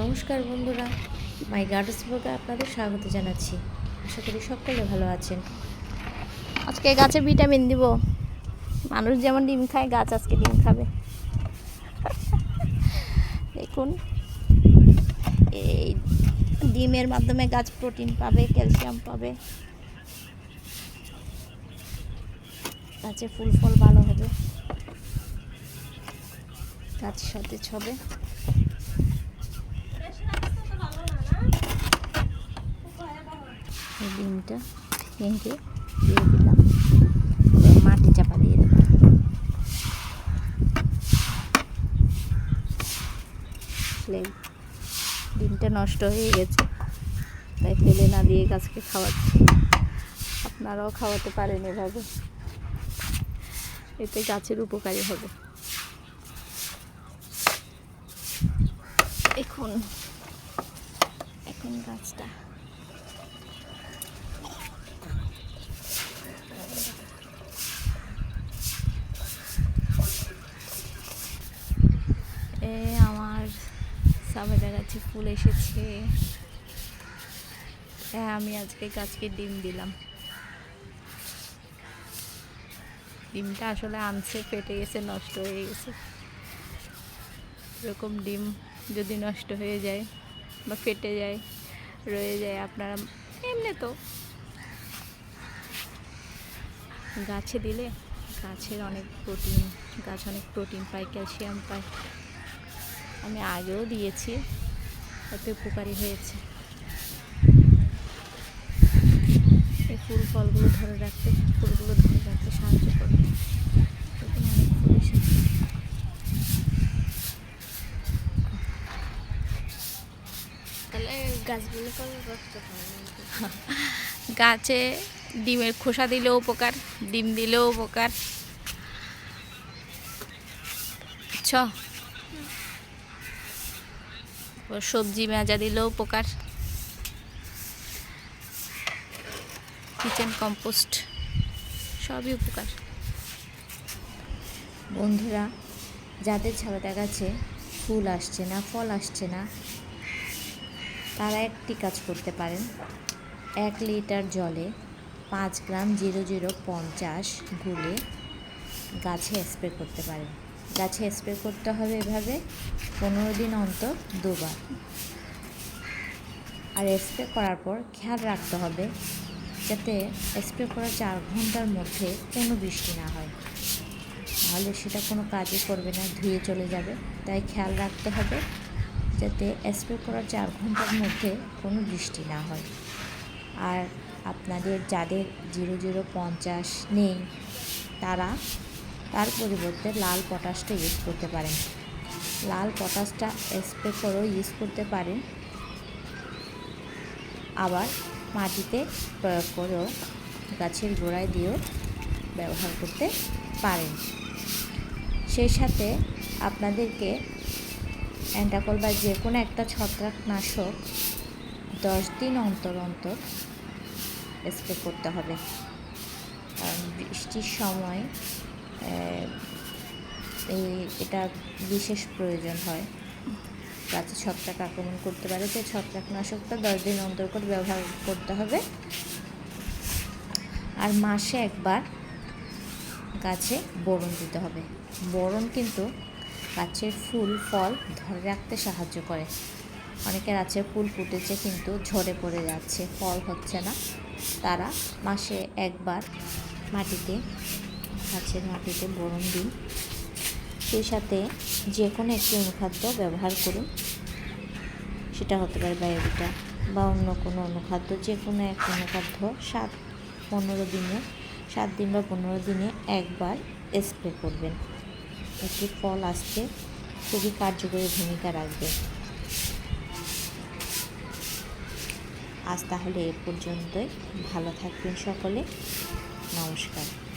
নমস্কার বন্ধুরা, মাই গার্ডেন্স ব্লগে আপনাদের স্বাগত জানাচ্ছি। আশা করি সকলে ভালো আছেন। আজকে গাছে ভিটামিন দিব। মানুষ যেমন ডিম খায়, গাছ আজকে ডিম খাবে। দেখুন, এই ডিমের মাধ্যমে গাছ প্রোটিন পাবে, ক্যালসিয়াম পাবে। গাছে ফুল ফল ভালো হবে। গাছ সতেজ হবে ডিমটা ভেঙে দিয়ে দিলাম। মাটি চাপা দিয়ে দেবো। ডিমটা নষ্ট হয়ে গেছে। তাই ফেলে না দিয়ে গাছকে খাওয়াচ্ছি। আপনারাও খাওয়াতে পারেন এভাবে। এতে গাছের উপকারী হবে। এখন এখন গাছটা। এ আমার সাবেদা গাছে ফুল এসেছে। হ্যাঁ আমি আজকে গাছকে ডিম দিলাম। ডিমটা আসলে আনছে, ফেটে গেছে, নষ্ট হয়ে গেছে। এরকম ডিম যদি নষ্ট হয়ে যায় বা ফেটে যায়, রয়ে যায় আপনারা এমনি তো। গাছে দিলে গাছের অনেক প্রোটিন, গাছ অনেক প্রোটিন পায়, ক্যালসিয়াম পায়। আমি আগেও দিয়েছি তাতে উপকারী হয়েছে। এই ফুল ফলগুলো ধরে রাখতে, ফুলগুলো ধরে রাখতে সাহায্য করে দেখুন অনেক ফুল এসেছে তাহলে গাছগুলো করে রাখতে গাছে ডিমের খোসা দিলেও উপকার, ডিম দিলেও উপকার। ছ। সবজি মেজা দিলেও উপকার। কিচেন কম্পোস্ট, সবই উপকার। বন্ধুরা, যাদের ছাবেদা গাছে ফুল আসছে না, ফল আসছে না তারা একটি কাজ করতে পারেন। এক লিটার জলে পাঁচ গ্রাম জিরো জিরো পঞ্চাশ গুলে গাছে স্প্রে করতে পারেন। গাছে স্প্রে করতে হবে এভাবে পনেরো দিন অন্তর দুবার। আর স্প্রে করার পর খেয়াল রাখতে হবে যাতে স্প্রে করার চার ঘণ্টার মধ্যে কোনো বৃষ্টি না হয়। তাহলে সেটা কোনো কাজই করবে না, ধুয়ে চলে যাবে। তাই খেয়াল রাখতে হবে যাতে স্প্রে করার চার ঘণ্টার মধ্যে কোনো বৃষ্টি না হয়। আর আপনাদের যাদের জিরো জিরো পঞ্চাশ নেই, তারা তার পরিবর্তে লাল পটাশটা ইউজ করতে পারেন। লাল পটাশটা স্প্রে করেও ইউজ করতে পারেন। আবার মাটিতে প্রয়োগ করেও গাছের গোড়ায় দিয়েও ব্যবহার করতে পারেন। সেই সাথে আপনাদেরকে অ্যান্টাকল বা যে কোনো একটা ছত্রাকনাশক দশ দিন অন্তর অন্তর স্প্রে করতে হবে। কারণ বৃষ্টির সময় এই এটা বিশেষ প্রয়োজন হয়। গাছে ছত্রাক আক্রমণ করতে পারে তো ছত্রাকনাশকটা দশ দিন অন্তর করে ব্যবহার করতে হবে। আর মাসে একবার গাছে বোরন দিতে হবে। বোরন কিন্তু গাছের ফুল, ফল ধরে রাখতে সাহায্য করে। অনেকের আছে ফুল ফুটেছে কিন্তু ঝরে পড়ে যাচ্ছে, ফল হচ্ছে না। তারা মাসে একবার মাটিতে, গাছের মাটিতে বোরন দিন। সেই সাথে যে কোনো একটি অনুখাদ্য ব্যবহার করুন। সেটা হতে পারে বায়োবিটা বা অন্য কোনো অনুখাদ্য যে কোনো এক অনুখাদ্য সাত, পনেরো দিনে, সাত দিন বা পনেরো দিনে একবার স্প্রে করবেন। এটি ফল আসতে খুবই কার্যকরী ভূমিকা রাখবে। আজ তাহলে এ পর্যন্তই। ভালো থাকবেন সকলে। নমস্কার।